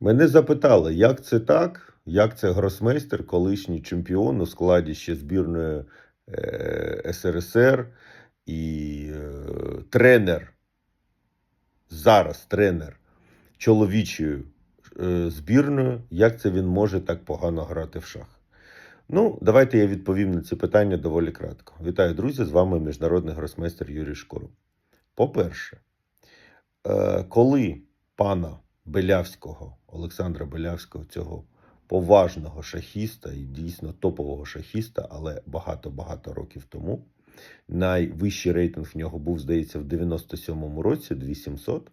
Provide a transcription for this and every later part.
Мене запитали, як це так, як це гросмейстер, колишній чемпіон у складі ще збірної е, СРСР і е, тренер, зараз тренер чоловічої е, збірної, як це він може так погано грати в шах? Ну, давайте я відповім на ці питання доволі кратко. Вітаю, друзі! З вами міжнародний гросмейстер Юрій Шкуров. По-перше, коли пана Белявського, Олександра Белявського, цього поважного шахіста і дійсно топового шахіста, але багато-багато років тому, найвищий рейтинг в нього був, здається, в 97-му році 2700.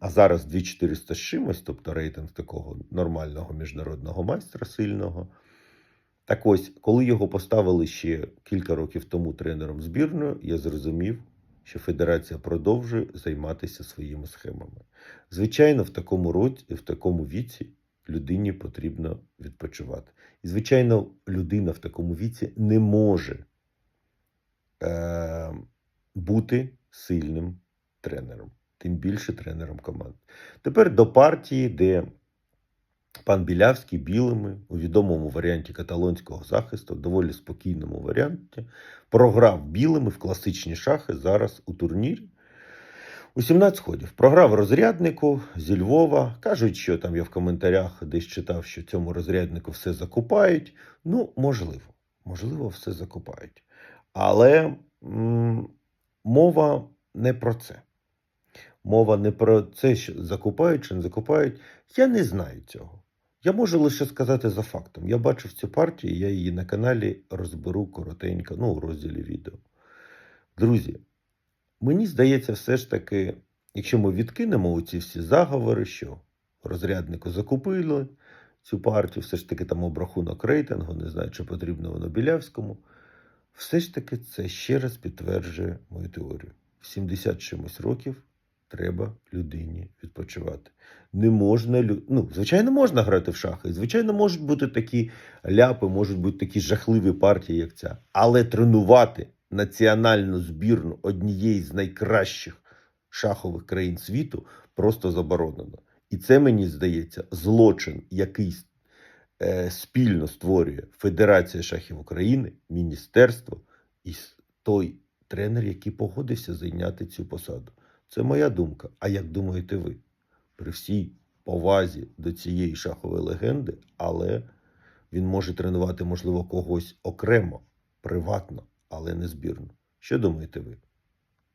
А зараз 2400 з чимось, тобто рейтинг такого нормального міжнародного майстра сильного. Так ось, коли його поставили ще кілька років тому тренером збірної, я зрозумів, що федерація продовжує займатися своїми схемами. Звичайно, в такому році, в такому віці людині потрібно відпочивати. І, звичайно, людина в такому віці не може е, бути сильним тренером, тим більше тренером команди. Тепер до партії, де пан Білявський білими у відомому варіанті каталонського захисту, доволі спокійному варіанті, програв білими в класичні шахи зараз у турнірі. У 17 ходів програв розряднику зі Львова. Кажуть, що там я в коментарях десь читав, що цьому розряднику все закупають. Ну, можливо, можливо, все закупають. Але м- мова не про це. Мова не про це, що закупають чи не закупають. Я не знаю цього. Я можу лише сказати за фактом. Я бачив цю партію, я її на каналі розберу коротенько, ну, у розділі відео. Друзі, мені здається, все ж таки, якщо ми відкинемо оці всі заговори, що розряднику закупили цю партію, все ж таки там обрахунок рейтингу, не знаю, чи потрібно воно Білявському. Все ж таки це ще раз підтверджує мою теорію. В 70 чимось років треба людині відпочивати. Не можна, ну, звичайно, можна грати в шахи. Звичайно, можуть бути такі ляпи, можуть бути такі жахливі партії, як ця. Але тренувати національну збірну однієї з найкращих шахових країн світу просто заборонено. І це мені здається злочин, який е, спільно створює Федерація шахів України, Міністерство і той тренер, який погодився зайняти цю посаду. Це моя думка. А як думаєте ви? При всій повазі до цієї шахової легенди, але він може тренувати, можливо, когось окремо, приватно, але не збірно. Що думаєте ви?